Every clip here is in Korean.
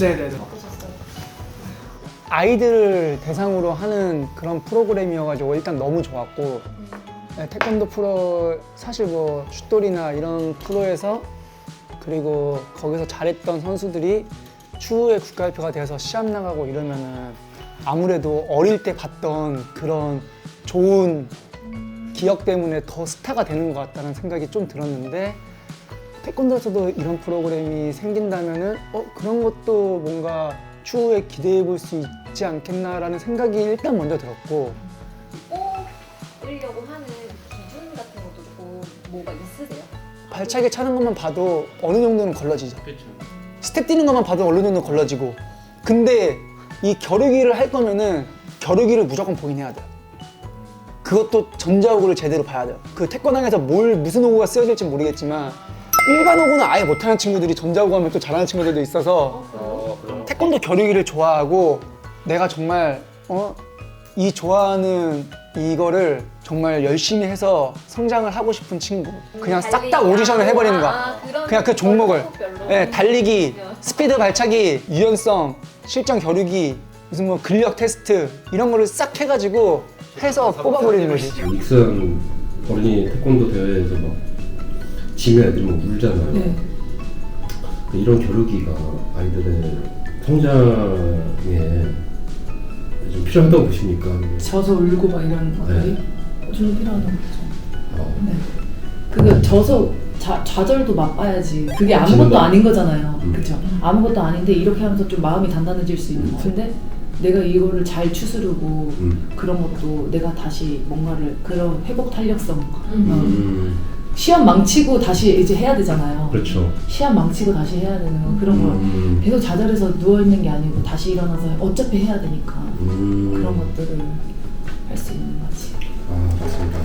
네네네. 어떠셨어요? 아이들을 대상으로 하는 그런 프로그램이어가지고 일단 너무 좋았고 네, 태권도 프로 사실 뭐 슛돌이나 이런 프로에서 그리고 거기서 잘했던 선수들이 추후에 국가대표가 돼서 시합 나가고 이러면은 아무래도 어릴 때 봤던 그런 좋은 기억 때문에 더 스타가 되는 것 같다는 생각이 좀 들었는데 태권도에서도 이런 프로그램이 생긴다면은 어 그런 것도 뭔가 추후에 기대해 볼 수 있지 않겠나라는 생각이 일단 먼저 들었고 뽑으려고 하는 기준 같은 것도 조금 뭐가 있으세요? 발차기 차는 것만 봐도 어느 정도는 걸러지죠. 그렇죠. 스텝 뛰는 것만 봐도 어느 정도 걸러지고 근데 이 겨루기를 할 거면은 겨루기를 무조건 보긴 해야 돼요. 그것도 전자호구를 제대로 봐야 돼요. 그 태권항에서 뭘 무슨 호구가 쓰여질지 모르겠지만 일반 호구는 아예 못하는 친구들이 전자호구 하면 또 잘하는 친구들도 있어서 어. 태권도 겨루기를 좋아하고 내가 정말 어, 이 좋아하는 이거를 정말 열심히 해서 성장을 하고 싶은 친구. 그냥 싹다 오디션을 해버리는 거야. 아, 그런 그냥 그 종목을. 종목별로? 예, 달리기, 스피드 발차기, 유연성, 실전 겨루기 무슨 뭐 근력 테스트 이런 거를 싹 해가지고 해서 뽑아버리는 거지. 익산 어린이 태권도 대회에서 막 지면 애들이 막 울잖아요. 네. 이런 겨루기가 아이들의 성장에 좀 필요하다고 보십니까? 져서 울고 막 이런 것들이 네. 좀 필요하다고 보죠. 어, 네. 그거 져서 자, 좌절도 맛봐야지. 그게 아, 아무것도 진짜? 아닌 거잖아요. 음. 그쵸? 아무것도 아닌데 이렇게 하면서 좀 마음이 단단해질 수 있는 거. 근데 내가 이거를 잘 추스르고 음. 그런 것도 내가 다시 뭔가를 그런 회복 탄력성 어, 음, 시험 망치고 다시 이제 해야 되잖아요. 그렇죠. 시험 망치고 다시 해야 되는 거 그런 걸 음, 계속 좌절해서 누워 있는 게 아니고 다시 일어나서 어차피 해야 되니까 음. 그런 것들을 할 수 있는 거지. 아, 맞습니다.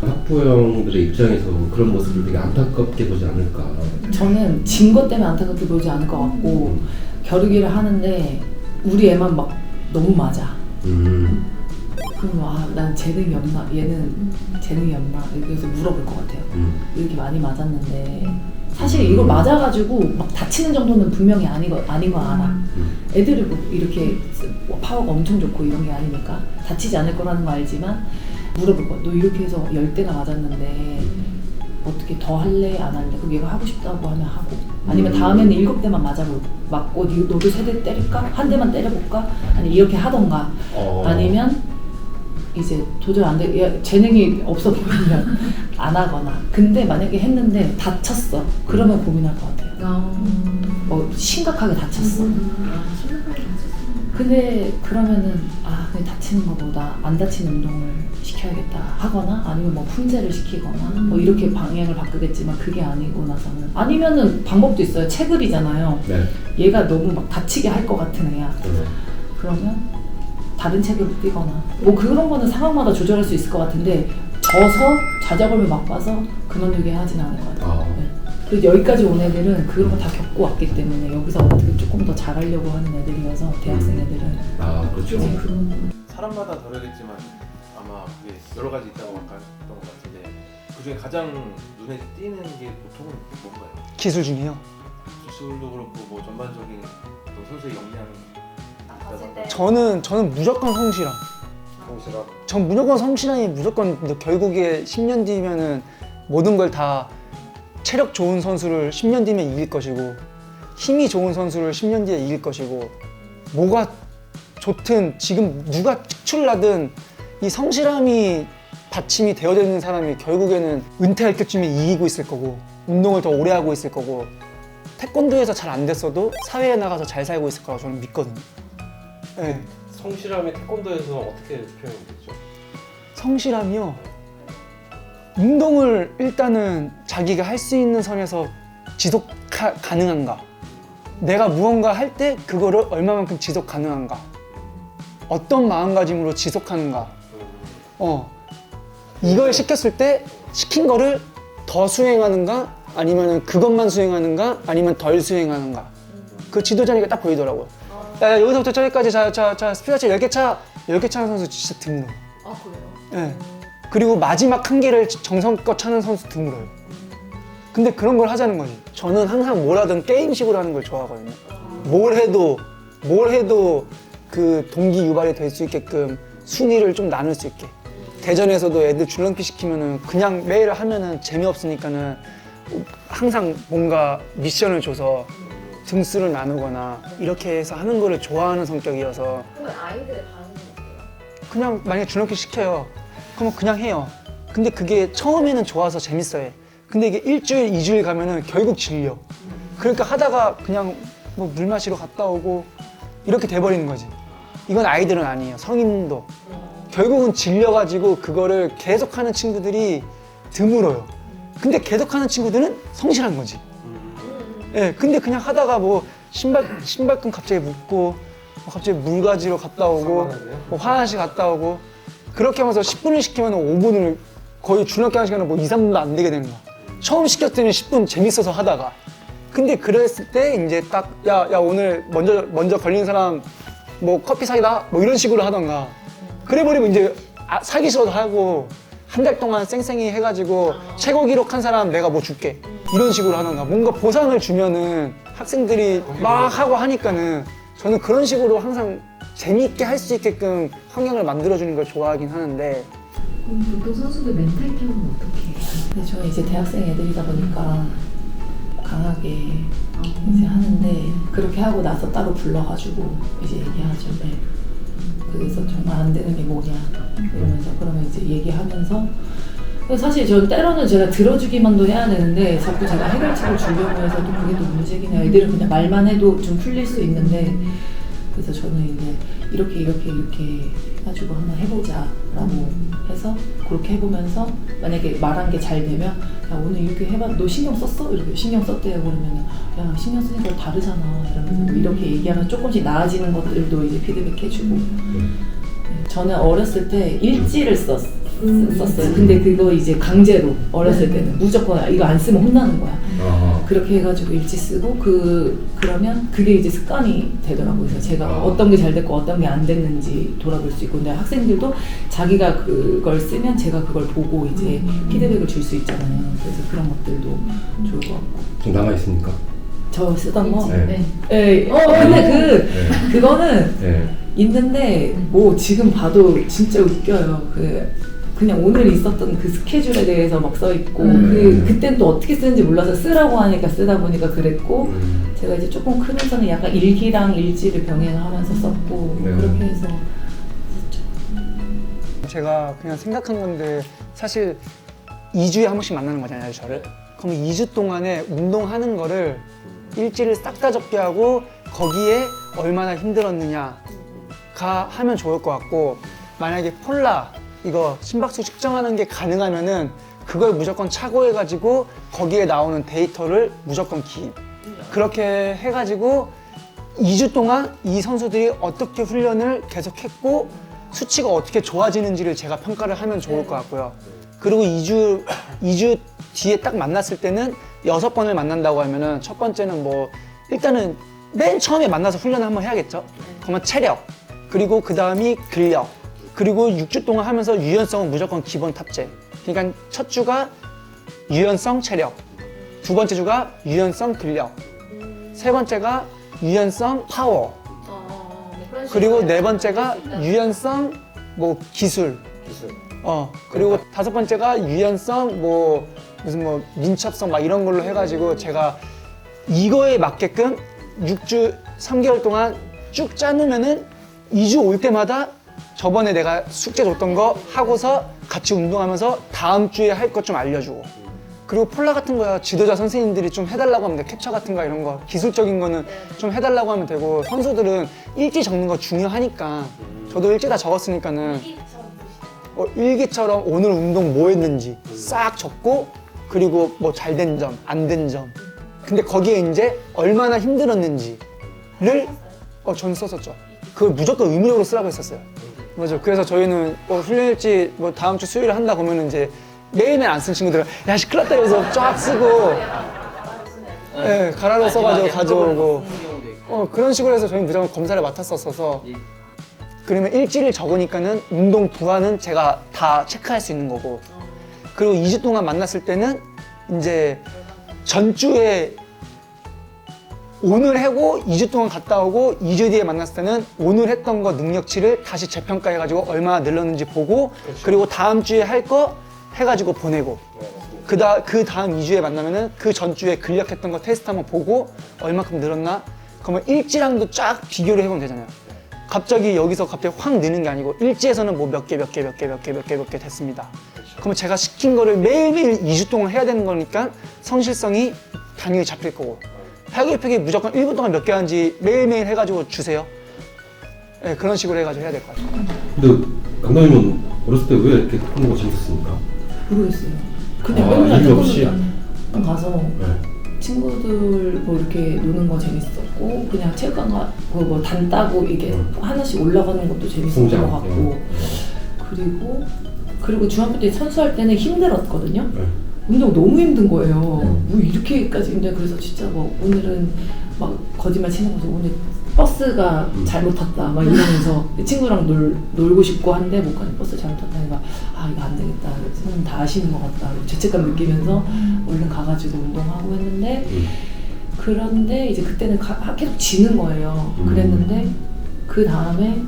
학부형들의 입장에서 그런 모습을 되게 안타깝게 보지 않을까. 저는 진 것 때문에 안타깝게 보지 않을 것 같고 겨루기를 하는데 우리 애만 막 너무 맞아. 음, 그럼 아, 난 재능이 없나? 얘는 재능이 없나? 이렇게 해서 물어볼 것 같아요. 음, 이렇게 많이 맞았는데 사실 이거 맞아가지고 막 다치는 정도는 분명히 아닌 거 아닌 거 알아. 음. 애들이 뭐 이렇게 파워가 엄청 좋고 이런 게 아니니까 다치지 않을 거라는 거 알지만 물어볼 거야. 너 이렇게 해서 열 대가 맞았는데 어떻게 더 할래 안 할래? 그럼 얘가 하고 싶다고 하면 하고 아니면 음. 다음에는 일곱 대만 맞아볼 맞고 니- 너도 세 대 때릴까? 한 대만 때려볼까? 아니 이렇게 하던가 어. 아니면 이제 도저히 안 돼. 얘 재능이 없어 보이면 안 하거나. 근데 만약에 했는데 다쳤어. 그러면 고민할 것 같아요. 뭐 심각하게 다쳤어. 근데 그러면은 아 그냥 다치는 것보다 안 다치는 운동을 시켜야겠다 하거나 아니면 뭐 품제를 시키거나 뭐 이렇게 방향을 바꾸겠지만 그게 아니고 나서는 아니면은 방법도 있어요 체급이잖아요 네. 얘가 너무 막 다치게 할 것 같은 애야 어. 그러면 다른 체급을 뛰거나 뭐 그런 거는 상황마다 조절할 수 있을 것 같은데 져서 자작업을 맛봐서 그만두게 하진 않을 것 같아요 아. 네. 그리고 여기까지 온 애들은 그런 거 다 겪고 왔기 때문에 여기서 어떻게 조금 더 잘하려고 하는 애들이어서 대학생 애들은 아, 그렇죠. 사람마다 다르겠지만 아마 그게 여러 가지 있다고 아까 했던 것 같은데 그 중에 가장 눈에 띄는 게 보통은 뭔가요? 기술 중에요. 기술도 그렇고 뭐 전반적인 어떤 선수의 역량 저는 저는 무조건 성실함. 성실함. 전 무조건 성실함이 무조건 근데 결국에 10년 뒤면은 모든 걸 다 체력 좋은 선수를 10년 뒤면 이길 것이고 힘이 좋은 선수를 10년 뒤에 이길 것이고 뭐가 좋든 지금 누가 특출나든 이 성실함이 받침이 되어야 되는 사람이 결국에는 은퇴할 때쯤에 이기고 있을 거고 운동을 더 오래 하고 있을 거고 태권도에서 잘 안 됐어도 사회에 나가서 잘 살고 있을 거라고 저는 믿거든요. 네. 성실함이 태권도에서 어떻게 표현이 되죠? 성실함이요. 운동을 일단은 자기가 할 수 있는 선에서 지속 가, 가능한가. 내가 무언가 할 때 그거를 얼마만큼 지속 가능한가. 어떤 마음가짐으로 지속하는가. 어. 이걸 시켰을 때 시킨 거를 더 수행하는가 아니면 그것만 수행하는가 아니면 덜 수행하는가. 그 지도자니까 딱 보이더라고요. 야, 야, 여기서부터 저기까지 자, 자, 자, 스피드치 10개 차, 10개 차는 선수 진짜 드물어. 아 그래요? 예. 그리고 마지막 한 개를 정성껏 차는 선수 드물어요. 근데 그런 걸 하자는 거지. 저는 항상 뭘 하든 게임식으로 하는 걸 좋아하거든요. 뭘 해도 뭘 해도 그 동기 유발이 될 수 있게끔 순위를 좀 나눌 수 있게. 대전에서도 애들 줄넘기 시키면은 그냥 매일 하면은 재미없으니까는 항상 뭔가 미션을 줘서 등수를 나누거나 이렇게 해서 하는 거를 좋아하는 성격이어서 그러면 아이들의 반응은 어때요? 그냥 만약에 줄넘기 시켜요. 그러면 그냥 해요. 근데 그게 처음에는 좋아서 재밌어요. 근데 이게 일주일, 이주일 가면은 결국 질려. 그러니까 하다가 그냥 뭐 물 마시러 갔다 오고 이렇게 돼버리는 거지. 이건 아이들은 아니에요. 성인도. 결국은 질려가지고 그거를 계속하는 친구들이 드물어요. 근데 계속하는 친구들은 성실한 거지. 예, 근데 그냥 하다가 뭐 신발 신발끈 갑자기 묶고 뭐 갑자기 물 가지러 갔다 오고 뭐 화장실 갔다 오고 그렇게 하면서 10분을 시키면 5분을 거의 줄넘기 하는 시간은 뭐 2, 3분도 안 되게 되는 거야. 처음 때는 10분 재밌어서 하다가. 근데 그랬을 때 이제 딱 야 야 오늘 먼저 먼저 걸린 사람 뭐 커피 사기다? 뭐 이런 식으로 하던가. 그래 버리면 이제 아, 사기 싫어도 하고 한 달 동안 쌩쌩이 해가지고 최고 기록한 사람 내가 뭐 줄게 이런 식으로 하던가 뭔가 보상을 주면은 학생들이 막 하고 하니까는 저는 그런 식으로 항상 재미있게 할 수 있게끔 환경을 만들어주는 걸 좋아하긴 하는데 그럼 보통 선수들 멘탈 태우면 어떻게 해요? 근데 저는 이제 대학생 애들이다 보니까 강하게 이제 하는데 그렇게 하고 나서 따로 불러가지고 이제 얘기하죠. 네. 그래서 정말 안 되는 게 뭐냐 이러면서 그러면 이제 얘기하면서 사실 저 때로는 제가 들어주기만도 해야 되는데 자꾸 제가 해결책을 주려고 해서 또 그게 또 문제긴 해요. 애들은 그냥 말만 해도 좀 풀릴 수 있는데 그래서 저는 이제 이렇게 이렇게 이렇게 해가지고 한번 해보자라고 해서 그렇게 해보면서 만약에 말한 게 잘 되면 야 오늘 이렇게 해봐 너 신경 썼어? 이렇게 신경 썼대요 그러면 야 신경 쓰니까 다르잖아 이러면서 뭐 이렇게 얘기하면 조금씩 나아지는 것들도 이제 피드백 해주고 네, 저는 어렸을 때 일지를 썼, 썼어요 근데 그거 이제 강제로 어렸을 때는 무조건 이거 안 쓰면 혼나는 거야 아, 그렇게 해가지고 일지 쓰고 그 그러면 그게 이제 습관이 되더라고요. 그래서 제가 어떤 게 잘 됐고 어떤 게 안 됐는지 돌아볼 수 있고, 근데 학생들도 자기가 그걸 쓰면 제가 그걸 보고 이제 피드백을 줄 수 있잖아요. 그래서 그런 것들도 좋을 것 같고. 좀 남아 있습니까? 저 쓰던 거. 네. 예. 어 근데 그 네. 그거는 네. 있는데 뭐 지금 봐도 진짜 웃겨요. 그 그냥 오늘 있었던 그 스케줄에 대해서 막 써 있고 음. 그 그땐 또 어떻게 쓰는지 몰라서 쓰라고 하니까 쓰다 보니까 그랬고 음. 제가 이제 조금 크면서는 약간 일기랑 일지를 병행하면서 썼고 네. 그렇게 해서 제가 그냥 생각한 건데 사실 2주에 한 번씩 만나는 거잖아요, 저를. 그럼 2주 동안에 운동하는 거를 일지를 싹 다 적게 하고 거기에 얼마나 힘들었느냐가 하면 좋을 것 같고 만약에 폴라 이거 심박수 측정하는 게 가능하면은 그걸 무조건 착오해가지고 거기에 나오는 데이터를 무조건 기입. 그렇게 해가지고 2주 동안 이 선수들이 어떻게 훈련을 계속했고 수치가 어떻게 좋아지는지를 제가 평가를 하면 좋을 것 같고요. 그리고 2주, 2주 뒤에 딱 만났을 때는 여섯 번을 만난다고 하면은 첫 번째는 뭐 일단은 맨 처음에 만나서 훈련을 한번 해야겠죠. 그러면 체력, 그리고 그 다음이 근력, 그리고 6주 동안 하면서 유연성은 무조건 기본 탑재. 그러니까 첫 주가 유연성 체력, 두 번째 주가 유연성 근력, 세 번째가 유연성 파워, 어, 뭐 그런 그리고 식으로 네 번째가 할수 있다. 유연성 뭐 기술, 기술. 어 그리고 다섯 번째가 유연성 뭐 무슨 뭐 민첩성 막 이런 걸로 해가지고 제가 이거에 맞게끔 6주 3개월 동안 쭉 짜놓으면은 2주 올 때마다 저번에 내가 숙제 줬던 거 하고서 같이 운동하면서 다음 주에 할 것 좀 알려주고. 그리고 폴라 같은 거야. 지도자 선생님들이 좀 해달라고 하면 돼. 캡처 같은 거 이런 거. 기술적인 거는 좀 해달라고 하면 되고. 선수들은 일지 적는 거 중요하니까. 저도 일지 다 적었으니까는. 어, 일기처럼 오늘 운동 뭐 했는지 싹 적고 그리고 뭐 잘 된 점, 안 된 점. 근데 거기에 이제 얼마나 힘들었는지를 어, 전 썼었죠. 그걸 무조건 의무적으로 쓰라고 했었어요. 맞아. 그래서 저희는 뭐 훈련일지 뭐 다음 주 수요일에 한다 그러면 이제 매일매일 안 쓴 친구들은 야, 시 큰일 났다 이러면서 쫙 쓰고. 예, 가라로 써가지고 가져오고. 어, 그런 식으로 해서 저희는 무조건 검사를 맡았었어서. 그러면 일지를 적으니까는 운동 부하는 제가 다 체크할 수 있는 거고. 그리고 2주 동안 만났을 때는 이제 전주에 오늘 하고 2주 동안 갔다 오고 2주 뒤에 만났을 때는 오늘 했던 거 능력치를 다시 재평가해 가지고 얼마나 늘었는지 보고 그리고 다음 주에 할 거 해가지고 보내고. 그, 다, 그 다음 2주에 만나면은 그 전주에 근력했던 거 테스트 한번 보고 얼마큼 늘었나? 그러면 일지랑도 쫙 비교를 해보면 되잖아요. 갑자기 여기서 갑자기 확 느는 게 아니고 일지에서는 뭐 몇 개 몇 개 몇 개 몇 개 몇 개 몇개 됐습니다. 그러면 제가 시킨 거를 매일매일 2주 동안 해야 되는 거니까 성실성이 당연히 잡힐 거고 팔굽혀펴기 무조건 1분 동안 몇 개 하는지 매일매일 해가지고 주세요 네, 그런 식으로 해가지고 해야 될 것 같아요 근데 강남이는 어렸을 때 왜 이렇게 태권도가 재밌었습니까? 모르겠어요. 그냥 아, 맨날 이유 없이? 가서 네. 친구들 뭐 이렇게 노는 거 재밌었고 그냥 체육관 가고 뭐단 따고 이게 음. 하나씩 올라가는 것도 재밌었던 성장. 것 같고 음. 그리고 그리고 중학교 때 선수할 때는 힘들었거든요. 네. 운동 너무 힘든 거예요. 음. 뭐 이렇게까지 힘들 그래서 진짜 뭐 오늘은 막 거짓말 치는 거죠. 오늘 버스가 음. 잘못 탔다 막 이러면서 친구랑 놀, 놀고 싶고 한데 못 가니 버스 잘못 탔다니까 아 이거 안 되겠다 선생님 다 아시는 것 같다 죄책감 느끼면서 얼른 가가지고 운동하고 했는데 음. 그런데 이제 그때는 가- 계속 지는 거예요. 음. 그랬는데 그 다음에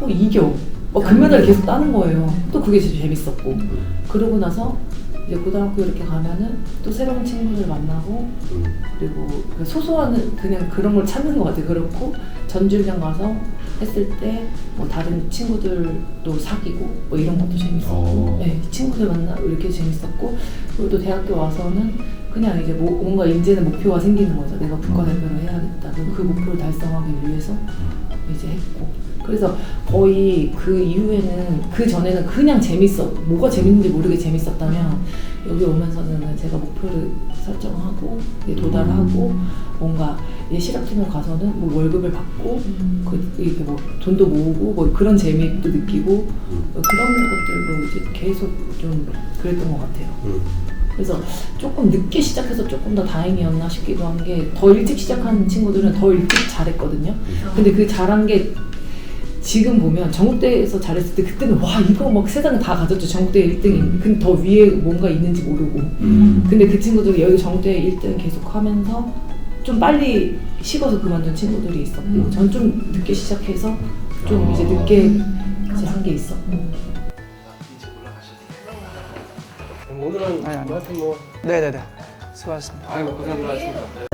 어 이겨 뭐 금메달 계속 따는 거예요. 또 그게 진짜 재밌었고 음. 그러고 나서 이제 고등학교 이렇게 가면은 또 새로운 친구들 만나고 음. 그리고 그 소소한 그냥 그런 걸 찾는 것 같아요. 그렇고 전주훈련 가서 했을 때 뭐 다른 친구들도 사귀고 뭐 이런 것도 재밌었고 어. 네, 친구들 만나고 이렇게 재밌었고 그리고 또 대학교 와서는 그냥 이제 뭐 뭔가 이제는 목표가 생기는 거죠. 내가 국가대표를 해야겠다. 그리고 그 목표를 달성하기 위해서 이제 했고 그래서 거의 그 이후에는 그 전에는 그냥 재밌어 뭐가 재밌는지 모르게 재밌었다면 여기 오면서는 제가 목표를 설정하고 도달하고 뭔가 이제 실업팀에 가서는 뭐 월급을 받고 그 이렇게 뭐 돈도 모으고 뭐 그런 재미도 느끼고 뭐 그런 것들로 이제 계속 좀 그랬던 것 같아요. 음. 그래서 조금 늦게 시작해서 조금 더 다행이었나 싶기도 한 게 더 일찍 시작한 친구들은 더 일찍 잘했거든요. 근데 그 잘한 게 지금 보면 전국대에서 잘했을 때 그때는 와 이거 막 세상에 다 가졌죠 전국대 1등이 근데 더 위에 뭔가 있는지 모르고 음. 근데 그 친구들이 여기 전국대 1등 계속 하면서 좀 빨리 식어서 그만둔 친구들이 있었고 음. 전좀 늦게 시작해서 좀 아. 이제 늦게 이제 한 게 있었고. 오늘은 아니, 아니. 하여튼 뭐 네네네 수고하셨습니다 아이고 고생 많으셨습니다.